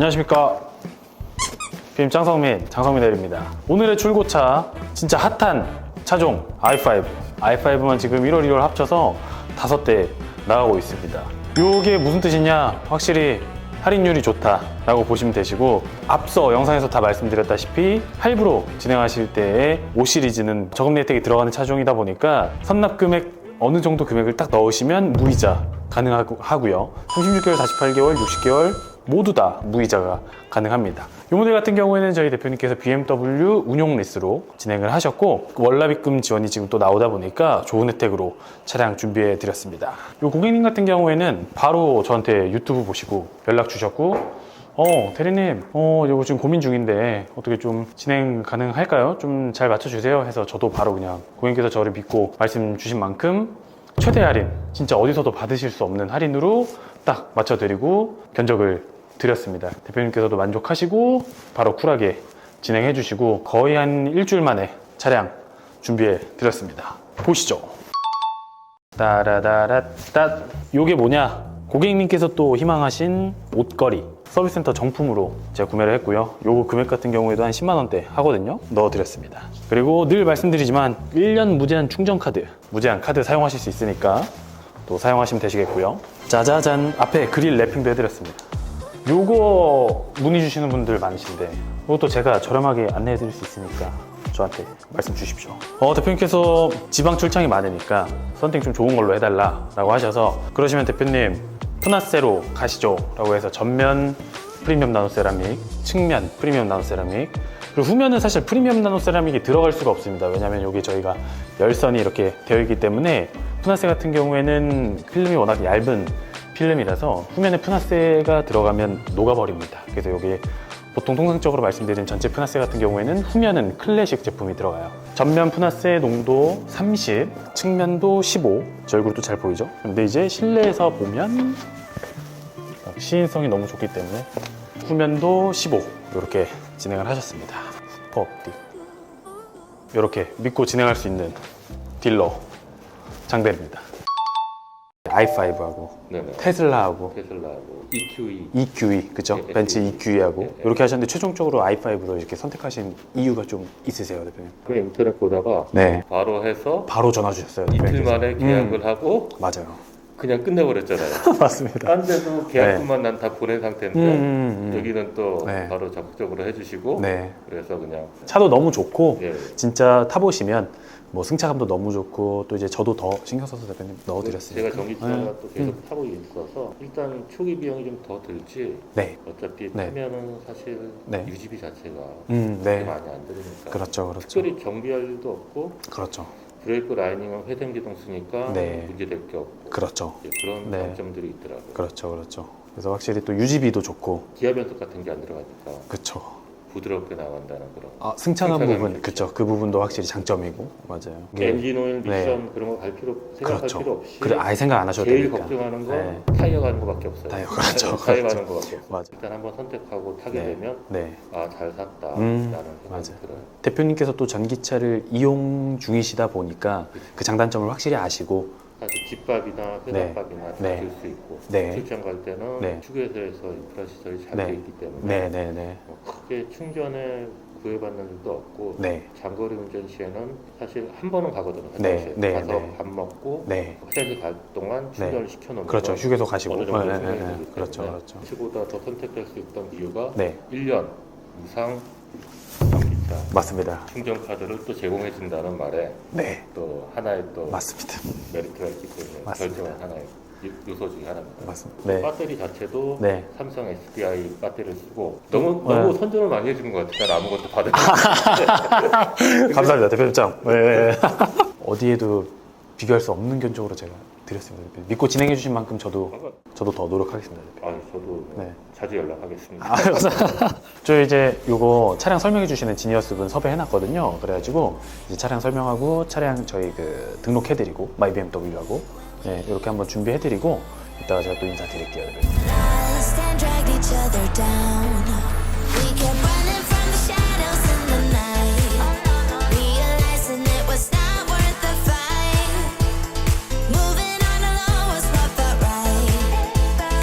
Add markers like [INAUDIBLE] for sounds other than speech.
안녕하십니까. PM 장성민, 장성민 대리입니다. 오늘의 출고차, 진짜 핫한 차종 i5. i5만 지금 1월, 2월 합쳐서 다섯 대 나가고 있습니다. 이게 무슨 뜻이냐? 확실히 할인율이 좋다라고 보시면 되시고 앞서 영상에서 다 말씀드렸다시피 할부로 진행하실 때의 5 시리즈는 저금리 혜택이 들어가는 차종이다 보니까 선납 금액 어느 정도 금액을 딱 넣으시면 무이자 가능하고요. 36개월, 48개월, 60개월 모두 다 무이자가 가능합니다. 이 모델 같은 경우에는 저희 대표님께서 BMW 운용 리스로 진행을 하셨고 월납입금 지원이 지금 또 나오다 보니까 좋은 혜택으로 차량 준비해 드렸습니다. 이 고객님 같은 경우에는 바로 저한테 유튜브 보시고 연락 주셨고 어, 대리님, 어, 이거 지금 고민 중인데 어떻게 좀 진행 가능할까요? 좀 잘 맞춰주세요. 해서 저도 바로 그냥 고객님께서 저를 믿고 말씀 주신 만큼 최대 할인, 진짜 어디서도 받으실 수 없는 할인으로 딱 맞춰드리고 견적을 드렸습니다. 대표님께서도 만족하시고 바로 쿨하게 진행해 주시고 거의 한 일주일 만에 차량 준비해 드렸습니다. 보시죠. 따라다라따. 요게 뭐냐? 고객님께서 또 희망하신 옷걸이 서비스센터 정품으로 제가 구매를 했고요. 요거 금액 같은 경우에도 한 10만 원대 하거든요. 넣어드렸습니다. 그리고 늘 말씀드리지만 1년 무제한 충전 카드 무제한 카드 사용하실 수 있으니까 또 사용하시면 되시겠고요. 짜자잔. 앞에 그릴 랩핑도 해드렸습니다 요거 문의 주시는 분들 많으신데 이것도 제가 저렴하게 안내해 드릴 수 있으니까 저한테 말씀 주십시오. 어, 대표님께서 지방 출장이 많으니까 선택 좀 좋은 걸로 해달라 라고 하셔서 그러시면 대표님 푸나세로 가시죠 라고 해서 전면 프리미엄 나노 세라믹, 측면 프리미엄 나노 세라믹 그리고 후면은 사실 프리미엄 나노 세라믹이 들어갈 수가 없습니다. 왜냐하면 여기 저희가 열선이 이렇게 되어 있기 때문에 푸나세 같은 경우에는 필름이 워낙 얇은 필름이라서 후면에 푸나세가 들어가면 녹아버립니다. 그래서 여기 보통 통상적으로 말씀드린 전체 푸나세 같은 경우에는 후면은 클래식 제품이 들어가요. 전면 푸나세 농도 30, 측면도 15. 제 얼굴도 잘 보이죠? 근데 이제 실내에서 보면 시인성이 너무 좋기 때문에 후면도 15 이렇게 진행을 하셨습니다. 슈퍼 옵틱 이렇게 믿고 진행할 수 있는 딜러 장대입니다. I5하고 네네. 테슬라하고 테슬라하고 EQE EQE 그죠? 예, 예. 벤츠 EQE하고 예, 예. 이렇게 하셨는데 최종적으로 i5로 이렇게 선택하신 이유가 좀 있으세요, 대표님? 그 인터넷 보다가 네. 바로 해서 바로 전화 주셨어요. 이틀 대표님께서. 만에 계약을 음, 하고 맞아요. 그냥 끝내버렸잖아요. [LAUGHS] 맞습니다. 딴 데도 계약금만 난 다 보낸 상태인데 음, 음, 음. 여기는 또 네. 바로 적극적으로 해주시고 네. 그래서 그냥 차도 너무 좋고 예. 진짜 타보시면 뭐 승차감도 너무 좋고 또 이제 저도 더 신경 써서 대표님 넣어드렸으니까. 제가 전기차가 네. 또 계속 타고 있어서 일단 초기 비용이 좀 더 들지 네. 어차피 네. 타면은 사실 네. 유지비 자체가 음, 네. 많이 안 들으니까 그렇죠, 그렇죠. 특별히 정비할 일도 없고 그렇죠. 브레이크 라이닝은 회전 기동 쓰니까 네. 문제될 게 없고 그렇죠. 이제 그런 네. 장점들이 있더라고요. 그렇죠, 그렇죠. 그래서 확실히 또 유지비도 좋고, 기아 변속 같은 게 안 들어가니까 그렇죠. 부드럽게 나간다는 그런. 아, 승차감 부분. 그쵸. 그 부분도 확실히 장점이고, 맞아요. 이게- 엔진 오일 네. 미션 그런 거 갈 필요 생각할 그렇죠. 필요 없이 그래, 아예 생각 안 하셔도 제일 되니까. 걱정하는 거 네. 타이어 가는 거밖에 없어요. 타이어, 그렇죠, [LAUGHS] 타이어 그렇죠. 가는 [LAUGHS] 거밖에 없어요. 맞아요. 일단 한번 선택하고 타게 네. 되면 네. 아 잘 샀다 음, 라는 생각이 맞아요. 들어요. 대표님께서 또 전기차를 이용 중이시다 보니까 그 장단점을 확실히 아시고, 사실 집밥이나 회전밥이나 네. 다들수 있고 네. 출장 갈 때는 네. 휴게소에서 인프라 시설이 잘 네. 돼 있기 때문에 네, 네, 네. 뭐 크게 충전에 구애받는 일도 없고 네. 장거리 운전 시에는 사실 한 번은 가거든요. 네, 화장실 네, 가서 네. 밥 먹고 네. 화장실 갈 동안 충전을 시켜놓으면 그렇죠. 휴게소 가시고. 어느 정도 네, 네, 네, 네. 그렇죠, 그렇죠. 치보다 더 선택할 수 있던 이유가 네, 1년 이상 전기차 맞습니다. 충전 카드를 또 제공해 준다는 말에 네, 또 하나의 또 맞습니다. 메리트가 있기 때문에 맞습니다. 결정한 하나의 요- 요소 중에 하나입니다. 맞습니다. 네. 배터리 자체도 네. 삼성 SDI 배터리를 쓰고 너무 네. 너무 선전을 많이 해주는 것 같아요. 난 아무것도 받은 [LAUGHS] 감사합니다, 대표님. 네. [LAUGHS] 어디에도 비교할 수 없는 견적으로 제가 드렸습니다. 대표님. 믿고 진행해 주신 만큼 저도 저도 더 노력하겠습니다. 대표님. 아, 저도 네, 네. 자주 연락하겠습니다. 아, 감사합니다. [LAUGHS] 저 이제 요거 차량 설명해 주시는 지니어스 분 섭외해 놨거든요. 그래가지고 이제 차량 설명하고 차량 저희 그 등록해 드리고 마이 BMW하고 네, 이렇게 한번 준비해 드리고 이따가 제가 또 인사드릴게요. 대표님.